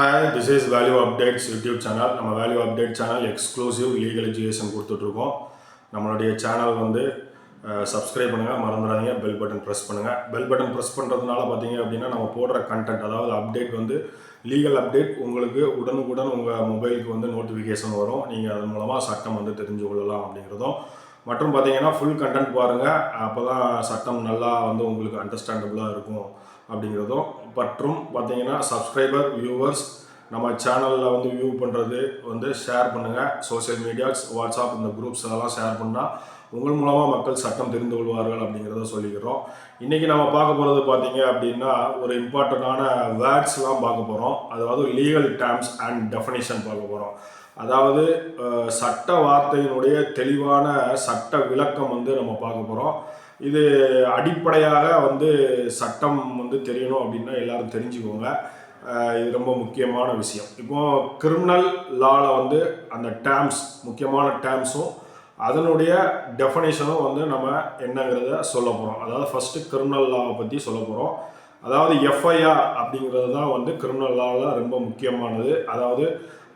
Hi this is value updates YouTube channel நம்ம value update channel exclusive legal education கொடுத்துட்ருக்கோம். நம்மளுடைய channel வந்து subscribe பண்ணுங்கள் மறந்துடாதீங்க. பெல் பட்டன் ப்ரெஸ் பண்ணுங்கள் பெல் பட்டன் ப்ரெஸ் பண்ணுறதுனால பார்த்தீங்க அப்படின்னா நம்ம போடுற கண்டென்ட் அதாவது அப்டேட் வந்து லீகல் அப்டேட் உங்களுக்கு உடனுக்குடன் உங்கள் மொபைலுக்கு வந்து நோட்டிஃபிகேஷன் வரும். நீங்கள் அதன் மூலமாக சட்டம் வந்து தெரிஞ்சு கொள்ளலாம் அப்படிங்கிறதும். மற்றும் பார்த்தீங்கன்னா ஃபுல் கண்டென்ட் பாருங்கள் அப்போ தான் சட்டம் நல்லா வந்து உங்களுக்கு அண்டர்ஸ்டாண்டபுளாக இருக்கும் அப்படிங்கிறதும். மற்றும் பார்த்தீங்கன்னா சப்ஸ்கிரைபர் வியூவர்ஸ் நம்ம சேனலில் வந்து வியூ பண்ணுறது வந்து ஷேர் பண்ணுங்கள் சோஷியல் மீடியாஸ் வாட்ஸ்அப் இந்த குரூப்ஸ் அதெல்லாம் ஷேர் பண்ணால் உங்கள் மூலமாக மக்கள் சட்டம் தெரிந்து கொள்வார்கள் அப்படிங்கிறத சொல்லிக்கிறோம். இன்றைக்கி நம்ம பார்க்க போகிறது பார்த்தீங்க அப்படின்னா ஒரு இம்பார்ட்டண்ட்டான வேர்ட்ஸ்லாம் பார்க்க போகிறோம் அதாவது லீகல் டேர்ம்ஸ் அண்ட் டெஃபனிஷன் பார்க்க போகிறோம் அதாவது சட்ட வார்த்தையினுடைய தெளிவான சட்ட விளக்கம் வந்து நம்ம பார்க்க போகிறோம் இது அடிப்படையாக வந்து சட்டம் வந்து தெரியணும் அப்படின்னா எல்லாரும் தெரிஞ்சுக்கோங்க. இது ரொம்ப முக்கியமான விஷயம். இப்போ கிரிமினல் லாவில் வந்து அந்த டேர்ம்ஸ் முக்கியமான டேர்ம்ஸும் அதனுடைய டெஃபனேஷனும் வந்து நம்ம என்னங்கிறத சொல்ல போகிறோம் அதாவது ஃபஸ்ட்டு கிரிமினல் லாவை பற்றி சொல்ல போகிறோம் அதாவது எஃப்ஐஆர் அப்படிங்கிறது தான் வந்து கிரிமினல் லாவில் ரொம்ப முக்கியமானது. அதாவது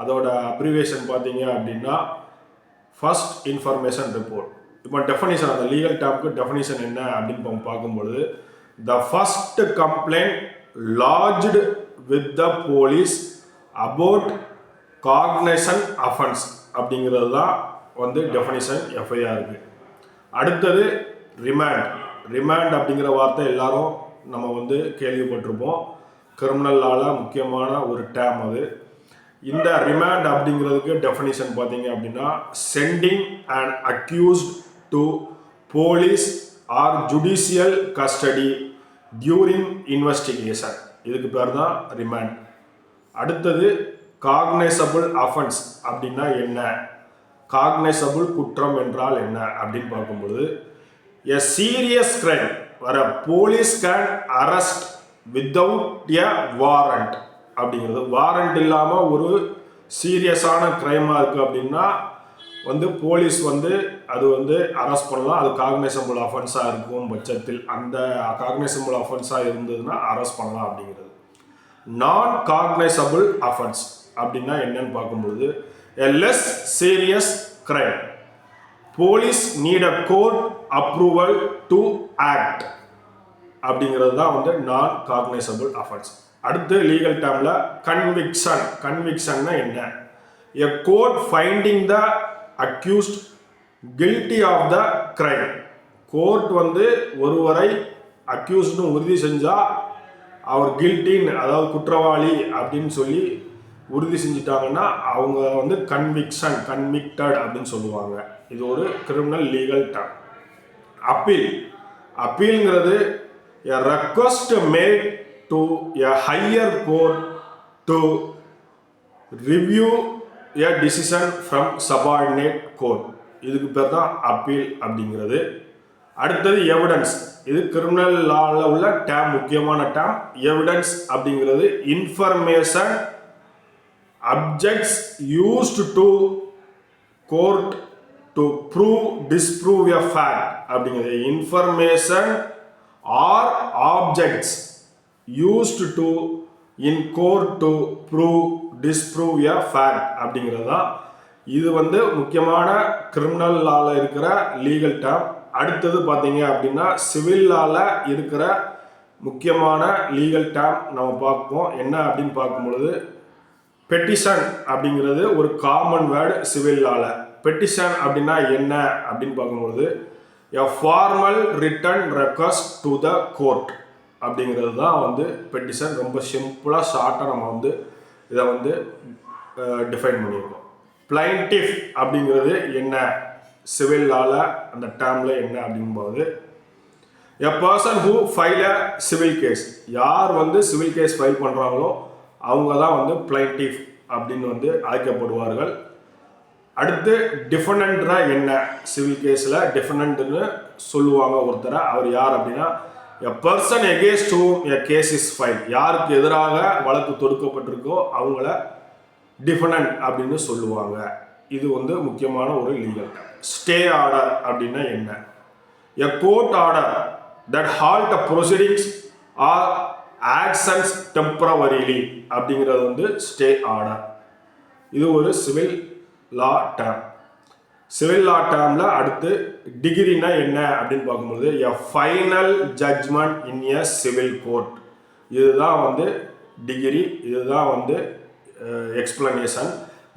அதோட அப்ரிவேஷன் பார்த்தீங்க அப்படின்னா ஃபஸ்ட் இன்ஃபர்மேஷன் ரிப்போர்ட் இப்போ டெஃபனிஷன் அந்த லீகல் டேப்க்கு டெஃபனிஷன் என்ன அப்படின்னு நம்ம பார்க்கும்பொழுது the first complaint lodged with the police about cognizance offence அப்படிங்கிறது தான் வந்து டெஃபனிஷன் எஃப்ஐஆருக்கு அடுத்தது ரிமாண்ட் ரிமாண்ட் அப்படிங்கிற வார்த்தை எல்லாரும் நம்ம வந்து கேள்விப்பட்டிருப்போம். கிரிமினல் லால முக்கியமான ஒரு டேம் அது. இந்த ரிமாண்ட் அப்படிங்கிறதுக்கு டெஃபனிஷன் பார்த்தீங்க அப்படின்னா sending and accused to police or judicial custody during investigation இதுக்கு பேர் தான் ரிமாண்ட் அடுத்தது காக்னைசபிள் அஃபென்ஸ் அப்படின்னா என்ன? காக்னைசபிள் குற்றம் என்றால் என்ன? அப்படின்னு பார்க்கும்பொழுது எ சீரியஸ் கிரைம் வர police can arrest without a warrant அப்படிங்கிறது. வாரண்ட் இல்லாமல் ஒரு சீரியஸான க்ரைமாக இருக்குது அப்படின்னா வந்து போலீஸ் வந்து அது வந்து அரெஸ்ட் பண்ணலாம் அது காக்னைசபிள் அஃபென்ஸாக இருக்கும் பட்சத்தில் அந்த காக்னைசபிள் அஃபென்ஸாக இருந்ததுன்னா அரெஸ்ட் பண்ணலாம் அப்படிங்கிறது. நான் காக்னைசபிள் அஃபென்ஸ் அப்படின்னா என்னன்னு பார்க்கும்பொழுது a less serious crime police need a court approval to act அப்படிங்கிறது தான் வந்து நான் காக்னைசபிள் அஃபென்ஸ் அடுத்து லீகல் டேர்மில் கன்விக்ஷன் கன்விக்ஷன்னா என்ன? A court finding the accused guilty of the crime court வந்து ஒருவரை அக்யூஸ்ட்னு உறுதி செஞ்சால் அவர் கில்ட்டின்னு அதாவது குற்றவாளி அப்படின்னு சொல்லி உறுதி செஞ்சிட்டாங்கன்னா அவங்க வந்து கன்விக்ஷன் கன்விக்டட் அப்படின்னு சொல்லுவாங்க. இது ஒரு criminal legal term appeal அப்பீல்ங்கிறது a request made to a higher court to review a decision from subordinate court இதுக்கு பேர் தான் அப்பீல் அப்படிங்கிறது. அடுத்தது எவிடன்ஸ் இது கிரிமினல் லாவில் உள்ள டேம் முக்கியமான டேம் எவிடன்ஸ் அப்படிங்கிறது. Information objects used to court to prove disprove a fact அப்படிங்கிறது. Information or objects used to in court to prove disprove a fact அப்படிங்கிறது தான் இது வந்து முக்கியமான கிரிமினல் லால இருக்கிற லீகல் டேர்ம் அடுத்தது பார்த்தீங்க அப்படின்னா சிவில் லால இருக்கிற முக்கியமான லீகல் டேர்ம் நம்ம பார்ப்போம். என்ன அப்படின்னு பார்க்கும் பொழுது பெட்டிஷன் அப்படிங்கிறது ஒரு காமன் வேர்டு சிவில் லால பெட்டிஷன் அப்படின்னா என்ன அப்படின்னு பார்க்கும்பொழுது a formal written request to the court அப்படிங்கிறது தான் வந்து பெட்டிஷன் ரொம்ப சிம்பிளாக ஷார்ட்டாக நம்ம வந்து இதை வந்து டிஃபைன் பண்ணியிருக்கோம். பிளைண்டிஃப் அப்படிங்கிறது என்ன? சிவில் லால அந்த டேர்மில் என்ன அப்படிங்கும்போது a person who file a civil case யார் வந்து சிவில் கேஸ் ஃபைல் பண்ணுறாங்களோ அவங்க தான் வந்து பிளைண்டிஃப் அப்படின்னு வந்து அழைக்கப்படுவார்கள். அடுத்து டிஃபனண்ட்னா என்ன? சிவில் கேஸில் டிஃபனண்ட்னு சொல்லுவாங்க ஒருத்தரை. அவர் யார் அப்படின்னா a person against who a case is file யாருக்கு எதிராக வழக்கு தொடுக்கப்பட்டிருக்கோ அவங்கள டிஃபனன்ட் அப்படின்னு சொல்லுவாங்க. இது வந்து முக்கியமான ஒரு லீகல் ஸ்டே ஆர்டர் அப்படின்னா என்ன? A court order that halt the proceedings or actions temporarily அப்படிங்கிறது வந்து ஸ்டே ஆர்டர் இது ஒரு civil law term civil law டேர்மில் அடுத்து டிகிரினா என்ன அப்படின்னு பார்க்கும்போது a final judgment in a civil court இதுதான் வந்து டிகிரி இதுதான் வந்து எக்ஸ்பிளனேஷன்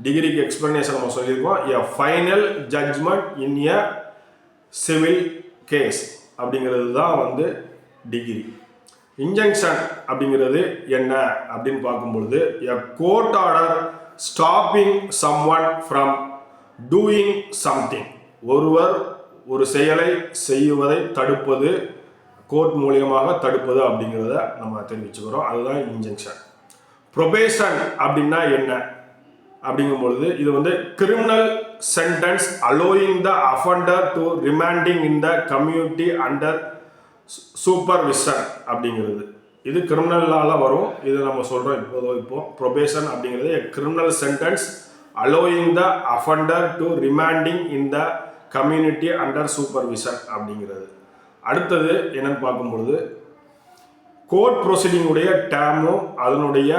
டிகிரிக்கு எக்ஸ்பிளனேஷன் நம்ம சொல்லியிருக்கோம். A final judgment in a civil case அப்படிங்கிறது தான் வந்து டிகிரி இன்ஜங்ஷன் அப்படிங்கிறது என்ன அப்படின்னு பார்க்கும்பொழுது a court order stopping someone from doing something ஒருவர் ஒரு செயலை செய்வதை தடுப்பது கோர்ட் மூலியமாக தடுப்பது அப்படிங்கிறத நம்ம தெரிவிச்சுக்கிறோம். அதுதான் இன்ஜெக்ஷன் ப்ரொபேஷன் அப்படின்னா என்ன? அப்படிங்கும் பொழுது இது வந்து criminal sentence allowing the offender to remanding in the community under supervision அப்படிங்கிறது. இது கிரிமினலால் வரும். இது நம்ம சொல்கிறோம் இப்போதோ இப்போ. ப்ரொபேஷன் அப்படிங்கிறது criminal sentence allowing the offender to remanding in the community under supervision அப்படிங்கிறது. அடுத்தது என்னன்னு பார்க்கும்பொழுது கோர்ட் ப்ரொசீடிங்குடைய டேமும் அதனுடைய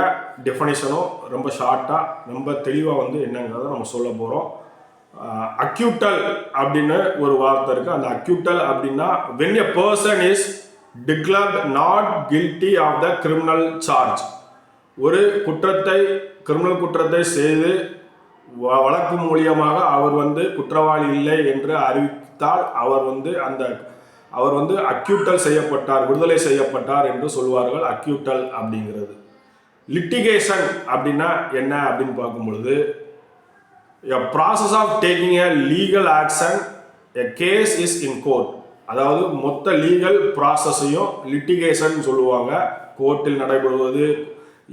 டெஃபனேஷனும் ரொம்ப ஷார்ட்டாக ரொம்ப தெளிவாக வந்து என்னங்கிறத நம்ம சொல்ல போகிறோம் அக்யூட்டல் அப்படின்னு ஒரு வார்த்தை இருக்குது அந்த அக்யூட்டல் அப்படின்னா when a person is declared not guilty of the criminal charge ஒரு குற்றத்தை கிரிமினல் குற்றத்தை செய்து வ- வழக்கு மூலியமாக அவர் வந்து குற்றவாளி இல்லை என்று அறிவித்தால் அவர் வந்து அந்த அவர் வந்து அக்யூட்டல் செய்யப்பட்டார் விடுதலை செய்யப்பட்டார் என்று சொல்வார்கள் அக்யூட்டல் அப்படிங்கிறது. லிட்டிகேஷன் அப்படின்னா என்ன அப்படின்னு பார்க்கும் பொழுது process of taking taking legal action a case is in court அதாவது மொத்த லீகல் ப்ராசஸையும் லிட்டிகேஷன் சொல்லுவாங்க. கோர்ட்டில் நடைபெறுவது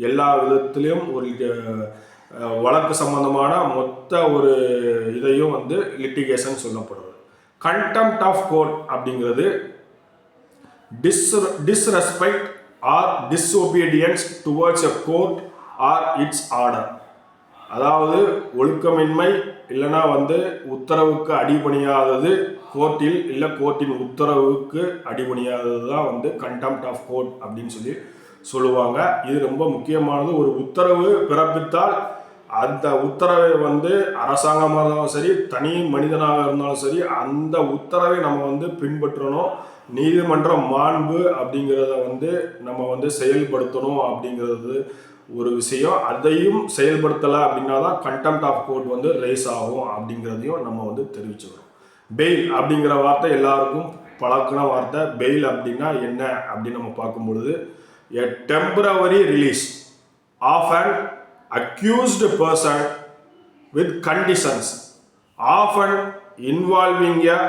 எல்லா விதத்திலையும் ஒரு வழக்கு சம்பந்தமான மொத்த ஒரு இதையும் வந்து லிட்டிகேஷன் சொல்லப்படுறது கண்டெம்ட் ஆஃப் கோர்ட் அப்படிங்கிறது டிஸ் disrespect or disobedience towards a court or its order அதாவது ஒழுக்கமின்மை இல்லைன்னா வந்து உத்தரவுக்கு அடிபணியாதது கோர்ட்டில் இல்லை கோர்ட்டின் உத்தரவுக்கு அடிபணியாதது தான் வந்து கண்டெம்ட் ஆஃப் கோர்ட் அப்படின்னு சொல்லி சொல்லுவாங்க. இது ரொம்ப முக்கியமானது. ஒரு உத்தரவு பிறப்பித்தால் அந்த உத்தரவை வந்து அரசாங்கமாக இருந்தாலும் சரி தனி மனிதனாக இருந்தாலும் சரி அந்த உத்தரவை நம்ம வந்து பின்பற்றணும். நீதிமன்ற மாண்பு அப்படிங்கிறத வந்து நம்ம வந்து செயல்படுத்தணும் அப்படிங்கிறது ஒரு விஷயம். அதையும் செயல்படுத்தலை அப்படின்னா தான் கண்டெம்ட் ஆஃப் கோர்ட் வந்து ரைஸ் ஆகும் அப்படிங்கிறதையும் நம்ம வந்து தெரிவிச்சுக்கிறோம் பெயில் அப்படிங்கிற வார்த்தை எல்லாருக்கும் பழக்கின வார்த்தை. பெயில் அப்படின்னா என்ன அப்படின்னு நம்ம பார்க்கும் பொழுது a temporary release of and accused person with conditions often involving a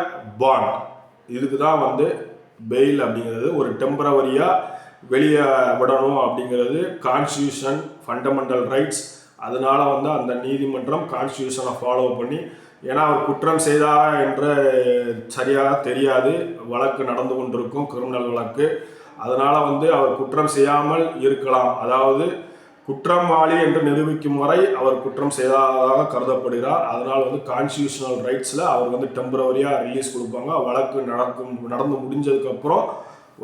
bond இதுக்கு தான் வந்து பெயில் அப்படிங்கிறது ஒரு டெம்பரவரியாக வெளியே விடணும் அப்படிங்கிறது கான்ஸ்டியூஷன் ஃபண்டமெண்டல் ரைட்ஸ் அதனால வந்து அந்த நீதிமன்றம் கான்ஸ்டியூஷனை ஃபாலோ பண்ணி ஏன்னா அவர் குற்றம் செய்தாரா என்று சரியாக தெரியாது. வழக்கு நடந்து கொண்டிருக்கும் கிரிமினல் வழக்கு. அதனால் வந்து அவர் குற்றம் செய்யாமல் இருக்கலாம். அதாவது குற்றவாளி என்று நிரூபிக்கும் வரை அவர் குற்றம் செய்ததாக கருதப்படுகிறார். அதனால் வந்து கான்ஸ்டியூஷனல் ரைட்ஸில் அவர் வந்து டெம்பரவரியாக ரிலீஸ் கொடுப்பாங்க. வழக்கு நடக்கும் நடந்து முடிஞ்சதுக்கப்புறம்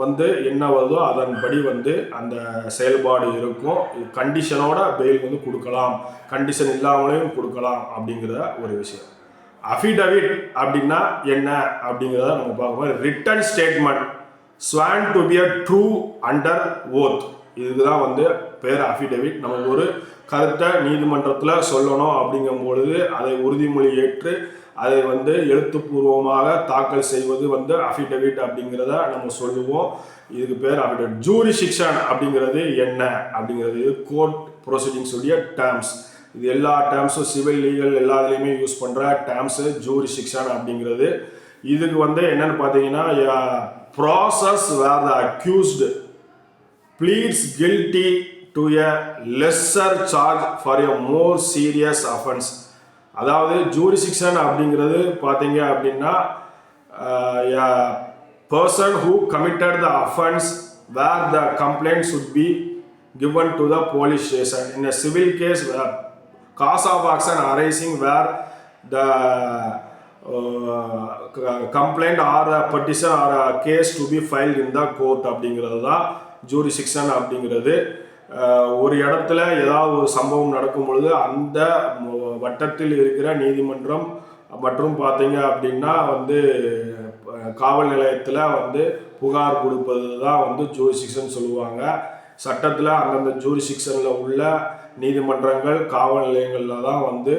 வந்து என்ன வருதோ அதன்படி வந்து அந்த செயல்பாடு இருக்கும். கண்டிஷனோட பெயில் வந்து கொடுக்கலாம். கண்டிஷன் இல்லாமலேயும் கொடுக்கலாம் அப்படிங்கிற ஒரு விஷயம். அஃபிடவிட் அப்படின்னா என்ன அப்படிங்கிறத நம்ம பார்க்கும்போது written statement sworn to be a true under oath இதுக்கு தான் வந்து பேர் அஃபிடேவிட் நம்ம ஒரு கருத்தை நீதிமன்றத்தில் சொல்லணும் அப்படிங்கும் பொழுது அதை உறுதிமொழி ஏற்று அதை வந்து எழுத்துப்பூர்வமாக தாக்கல் செய்வது வந்து அஃபிடேவிட் அப்படிங்கிறத நம்ம சொல்லுவோம். இதுக்கு பேர் அஃபிடேவிட் ஜூரி சிக்ஷன் அப்படிங்கிறது என்ன அப்படிங்கிறது? இது கோர்ட் ப்ரொசீடிங்ஸ் உடைய டேர்ம்ஸ் இது எல்லா டேர்ம்ஸும் சிவில் லீகல் எல்லா இதுலேயுமே யூஸ் பண்ணுற டேர்ம்ஸு ஜூரி சிக்ஷன் அப்படிங்கிறது. இதுக்கு வந்து என்னென்னு பார்த்தீங்கன்னா process where the accused pleads guilty to a lesser charge for a more serious offence அதாவது ஜூரிசிக்ஷன் அப்படிங்கிறது பார்த்தீங்க அப்படின்னா person who committed the offence where the complaint should be given to the police station in a civil case cause of action arising where the complaint or a petition or a case to be file in the court அப்படிங்கிறது தான் jury சிக்ஷன் அப்படிங்கிறது ஒரு இடத்துல ஏதாவது ஒரு சம்பவம் நடக்கும் பொழுது அந்த வட்டத்தில் இருக்கிற நீதிமன்றம் மற்றும் பார்த்தீங்க அப்படின்னா வந்து காவல் நிலையத்தில் வந்து புகார் கொடுப்பது தான் வந்து ஜூரிசிக்ஷன் சொல்லுவாங்க. சட்டத்தில் அந்தந்த ஜூரிசிக்ஷனில் உள்ள நீதிமன்றங்கள் காவல் நிலையங்களில் தான் வந்து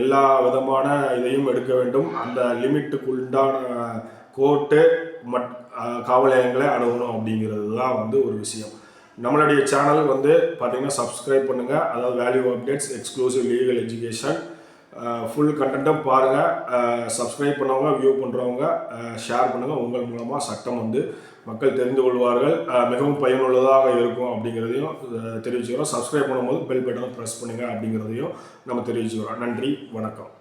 எல்லா விதமான இதையும் எடுக்க வேண்டும். அந்த லிமிட்டுக்கு உண்டான கோர்ட்டு மட் காவல் நிலையங்களை அணுகணும் அப்படிங்கிறது தான் வந்து ஒரு விஷயம். நம்மளுடைய சேனல் வந்து பார்த்தீங்கன்னா சப்ஸ்கிரைப் பண்ணுங்கள் அதாவது value updates exclusive legal education full கண்டென்ட்டும் பாருங்கள் சப்ஸ்கிரைப் பண்ணவங்க வியூ பண்ணுறவங்க ஷேர் பண்ணுங்கள் உங்கள் மூலமாக சட்டம் வந்து மக்கள் தெரிந்து கொள்வார்கள். மிகவும் பயனுள்ளதாக இருக்கும் அப்படிங்கிறதையும் தெரிவிச்சுக்கிறோம். சப்ஸ்கிரைப் பண்ணும்போது பெல் பட்டனை ப்ரெஸ் பண்ணுங்கள் அப்படிங்கிறதையும் நம்ம தெரிவிச்சுக்கிறோம். நன்றி வணக்கம்.